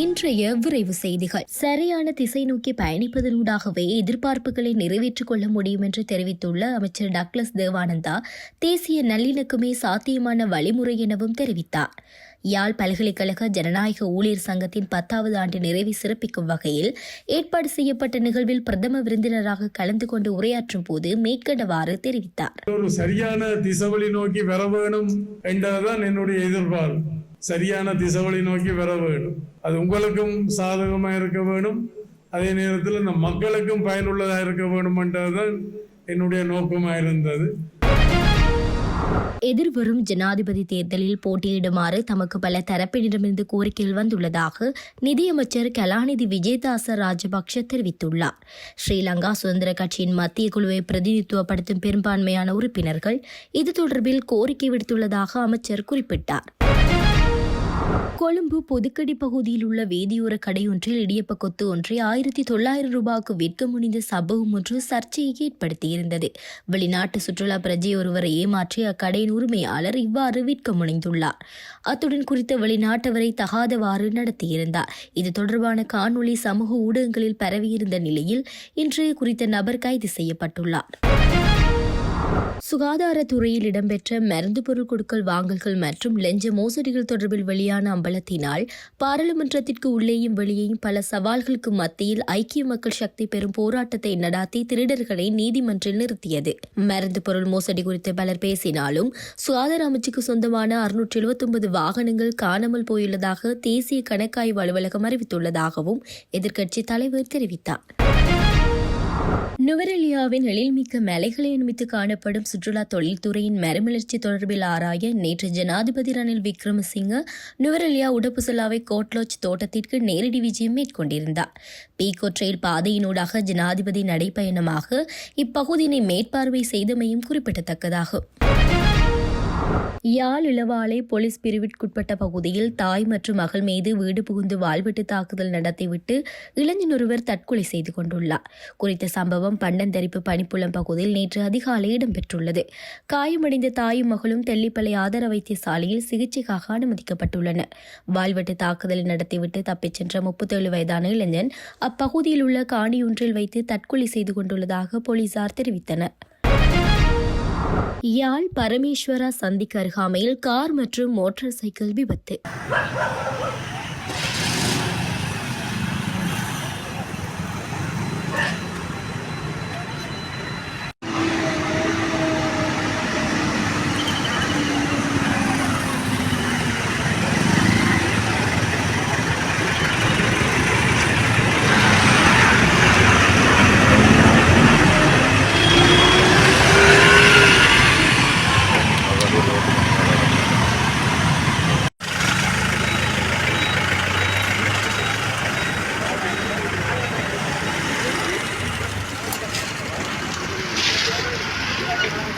இன்றைய விரைவு செய்திகள். சரியான திசை நோக்கி பயணிப்பதனூடாகவே எதிர்பார்ப்புகளை நிறைவேற்றிக் கொள்ள முடியும் என்று தெரிவித்துள்ள அமைச்சர் டக்ளஸ் தேவானந்தா தேசிய நல்லிணக்கமே சாத்தியமான வழிமுறை எனவும் தெரிவித்தார். யாழ் பல்கலைக்கழக ஜனநாயக ஊழியர் சங்கத்தின் பத்தாவது ஆண்டு நிறைவை சிறப்பிக்கும் வகையில் ஏற்பாடு செய்யப்பட்ட நிகழ்வில் பிரதம விருந்தினராக கலந்து கொண்டு உரையாற்றும் போது மேற்கண்டவாறு தெரிவித்தார். ஒரு சரியான திசைவழி நோக்கி வர வேணும் என்றதுதான் என்னுடைய எதிர்பார்ப்பு. சரியான திசைவழி நோக்கி வர வேண்டும். அது உங்களுக்கும் சாதகமாக இருக்க வேண்டும். அதே நேரத்தில் இந்த மக்களுக்கும் பயனுள்ளதாக இருக்க வேணுமென்றதுதான் என்னுடைய நோக்கமாக இருந்தது. எதிர்வரும் ஜனாதிபதி தேர்தலில் போட்டியிடுமாறு தமக்கு பல தரப்பினரிடமிருந்து கோரிக்கைகள் வந்துள்ளதாக நிதியமைச்சர் கலாநிதி விஜயதாச ராஜபக்ஷ தெரிவித்துள்ளார். ஸ்ரீலங்கா சுதந்திர கட்சியின் மத்திய குழுவை பிரதிநிதித்துவப்படுத்தும் பெரும்பான்மையான உறுப்பினர்கள் இது தொடர்பில் கோரிக்கை விடுத்துள்ளதாக அமைச்சர் குறிப்பிட்டார். கொழும்பு பொதுக்கடி பகுதியில் உள்ள வேதியோர கடையொன்றில் இடியப்ப கொத்து ஒன்றை ஆயிரத்தி தொள்ளாயிரம் ரூபாய்க்கு விற்க முடிந்த சம்பவம் ஒன்று சர்ச்சையை ஏற்படுத்தியிருந்தது. வெளிநாட்டு சுற்றுலா பிரஜை ஒருவரை ஏமாற்றி அக்கடையின் உரிமையாளர் இவ்வாறு விற்க முனைந்துள்ளார். அத்துடன் குறித்த வெளிநாட்டவரை தகாதவாறு நடத்தியிருந்தார். இது தொடர்பான காணொளி சமூக ஊடகங்களில் பரவியிருந்த நிலையில் இன்று குறித்த நபர் கைது செய்யப்பட்டுள்ளார். சுகாதாரத்துறையில் இடம்பெற்ற மருந்து பொருள் கொடுக்கல் வாங்கல்கள் மற்றும் லஞ்ச மோசடிகள் தொடர்பில் வெளியான அம்பலத்தினால் பாராளுமன்றத்திற்கு உள்ளேயும் வெளியேயும் பல சவால்களுக்கு மத்தியில் ஐக்கிய மக்கள் சக்தி பெறும் போராட்டத்தை நடாத்தி திருடர்களை நீதிமன்றில் நிறுத்தியது. மருந்து பொருள் மோசடி குறித்து பலர் பேசினாலும் சுகாதார அமைச்சுக்கு சொந்தமான அறுநூற்றி எழுபத்தொன்பது வாகனங்கள் காணாமல் போயுள்ளதாக தேசிய கணக்காய்வு அலுவலகம் அறிவித்துள்ளதாகவும் எதிர்க்கட்சி தலைவர் தெரிவித்தார். நுவரெலியாவின் எழில்மிக்க மலைகளை நிமித்து காணப்படும் சுற்றுலா தொழில்துறையின் மறுமலர்ச்சி தொடர்பில் ஆராய நேற்று ஜனாதிபதி ரணில் விக்ரமசிங்க நுவரெலியா உடப்புசலாவை கோட்லோச் தோட்டத்திற்கு நேரடி விஜயம் மேற்கொண்டிருந்தார். பீக்கொற்றையில் பாதையினூடாக ஜனாதிபதி நடைப்பயணமாக இப்பகுதியினை மேற்பார்வை செய்தமையும் குறிப்பிடத்தக்கதாகும். யாழ் இளவாலை போலீஸ் பிரிவிற்குட்பட்ட பகுதியில் தாய் மற்றும் மகள் மீது வீடு புகுந்து வாழ்விட்டு தாக்குதல் நடத்திவிட்டு இளைஞன் ஒருவர் தற்கொலை செய்து கொண்டுள்ளார். குறித்த சம்பவம் பண்டந்தரிப்பு பனிப்புலம் பகுதியில் நேற்று அதிகாலை இடம்பெற்றுள்ளது. காயமடைந்த தாயும் மகளும் தெல்லிப்பளை ஆதார வைத்தியசாலையில் சிகிச்சைக்காக அனுமதிக்கப்பட்டுள்ளனர். வாழ்வெட்டு தாக்குதலை நடத்திவிட்டு தப்பிச் சென்ற முப்பத்தேழு வயதான இளைஞன் அப்பகுதியில் உள்ள காணியொன்றில் வைத்து தற்கொலை செய்து கொண்டுள்ளதாக போலீசார் தெரிவித்தனர். யாழ் பரமேஸ்வரா சந்திக்கு அருகாமையில் கார் மற்றும் மோட்டார் சைக்கிள் விபத்து.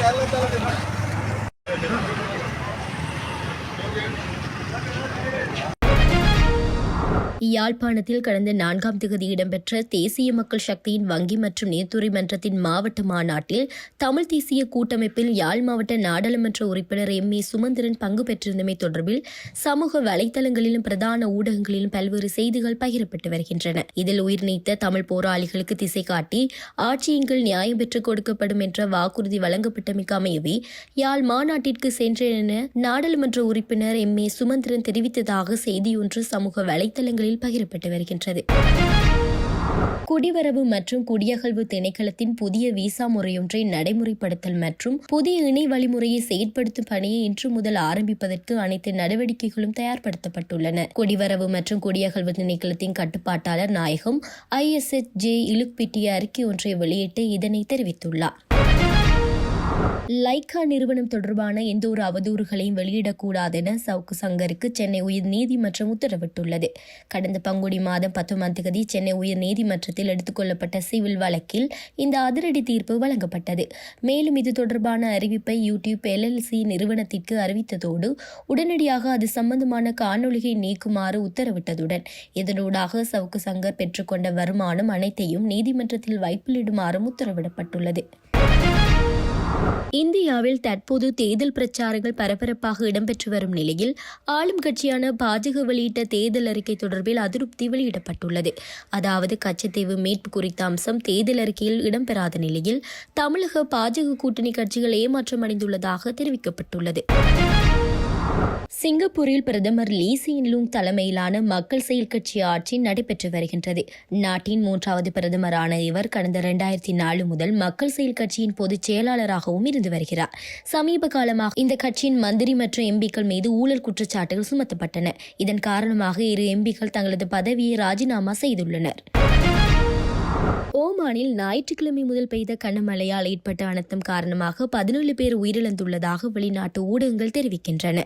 చాలా చాలా யாழ்ப்பாணத்தில் கடந்த நான்காம் தேதி இடம்பெற்ற தேசிய மக்கள் சக்தியின் வங்கி மற்றும் நீர்த்துறை மன்றத்தின் மாவட்ட மாநாட்டில் தமிழ் தேசிய கூட்டமைப்பில் யாழ் மாவட்ட நாடாளுமன்ற உறுப்பினர் எம். ஏ. சுமந்திரன் பங்கு பெற்றிருந்தமை தொடர்பில் சமூக வலைதளங்களிலும் பிரதான ஊடகங்களிலும் பல்வேறு செய்திகள் பகிரப்பட்டு வருகின்றன. இதில் உயிர் நீத்த தமிழ் போராளிகளுக்கு திசை காட்டி ஆட்சியின் நியாயம் பெற்றுக் கொடுக்கப்படும் என்ற வாக்குறுதி வழங்கப்பட்டமைக்கு அமையவே யாழ் மாநாட்டிற்கு சென்றேன் என நாடாளுமன்ற உறுப்பினர் எம். ஏ. சுமந்திரன் தெரிவித்ததாக செய்தியொன்று சமூக வலைதளங்களில் பகிரப்பட்டு வருகின்றது. குடிவரவு மற்றும் குடியகழ்வு திணைக்களத்தின் புதிய விசா முறையொன்றை நடைமுறைப்படுத்தல் மற்றும் புதிய இணை வழிமுறையை செயற்படுத்தும் பணியை இன்று முதல் ஆரம்பிப்பதற்கு அனைத்து நடவடிக்கைகளும் தயார்படுத்தப்பட்டுள்ளன. குடிவரவு மற்றும் குடியகழ்வு திணைக்களத்தின் கட்டுப்பாட்டாளர் நாயகம் ஐஎஸ்எச் ஜே இலுக்பிட்டிய அறிக்கை ஒன்றை வெளியிட்டு இதனை தெரிவித்துள்ளார். லைக்கா நிறுவனம் தொடர்பான எந்த ஒரு அவதூறுகளையும் வெளியிடக்கூடாது என சவுக்கு சங்கருக்கு சென்னை உயர் நீதிமன்றம் உத்தரவிட்டுள்ளது. கடந்த பங்குடி மாதம் பத்தொன்பதாம் தேதி சென்னை உயர் நீதிமன்றத்தில் எடுத்துக்கொள்ளப்பட்ட சிவில் வழக்கில் இந்த அதிரடி தீர்ப்பு வழங்கப்பட்டது. மேலும் இது தொடர்பான அறிவிப்பை யூடியூப் எல்எல்சி நிறுவனத்திற்கு அறிவித்ததோடு உடனடியாக அது சம்பந்தமான காணொளியை நீக்குமாறு உத்தரவிட்டதுடன் இதனூடாக சவுக்கு சங்கர் பெற்றுக்கொண்ட வருமானம் அனைத்தையும் நீதிமன்றத்தில் வைப்பிலிடுமாறும் உத்தரவிடப்பட்டுள்ளது. இந்தியாவில் தற்போது தேர்தல் பிரச்சாரங்கள் பரபரப்பாக இடம்பெற்று வரும் நிலையில் ஆளும் கட்சியான பாஜக வெளியிட்ட தேர்தல் அறிக்கை தொடர்பில் அதிருப்தி வெளியிடப்பட்டுள்ளது. அதாவது கச்சத்தீவு மீட்பு குறித்த அம்சம் தேர்தல் அறிக்கையில் இடம்பெறாத நிலையில் தமிழக பாஜக கூட்டணி கட்சிகள் ஏமாற்றமடைந்துள்ளதாக தெரிவிக்கப்பட்டுள்ளது. சிங்கப்பூரில் பிரதமர் லீசியின் லூங் தலைமையிலான மக்கள் செயல் கட்சி ஆட்சி நடைபெற்று வருகின்றது. நாட்டின் மூன்றாவது பிரதமரான இவர் கடந்த இரண்டாயிரத்தி நாலு முதல் மக்கள் செயல் கட்சியின் பொதுச் செயலாளராகவும் இருந்து வருகிறார். சமீப காலமாக இந்த கட்சியின் மந்திரி மற்றும் எம்பிக்கள் மீது ஊழல் குற்றச்சாட்டுகள் சுமத்தப்பட்டன. இதன் காரணமாக இரு எம்பிக்கள் தங்களது பதவியை ராஜினாமா செய்துள்ளனர். ஓமானில் ஞாயிற்றுக்கிழமை முதல் பெய்த கனமழையால் ஏற்பட்ட அனர்த்தம் காரணமாக பதினேழு பேர் உயிரிழந்துள்ளதாக வெளிநாட்டு ஊடகங்கள் தெரிவிக்கின்றன.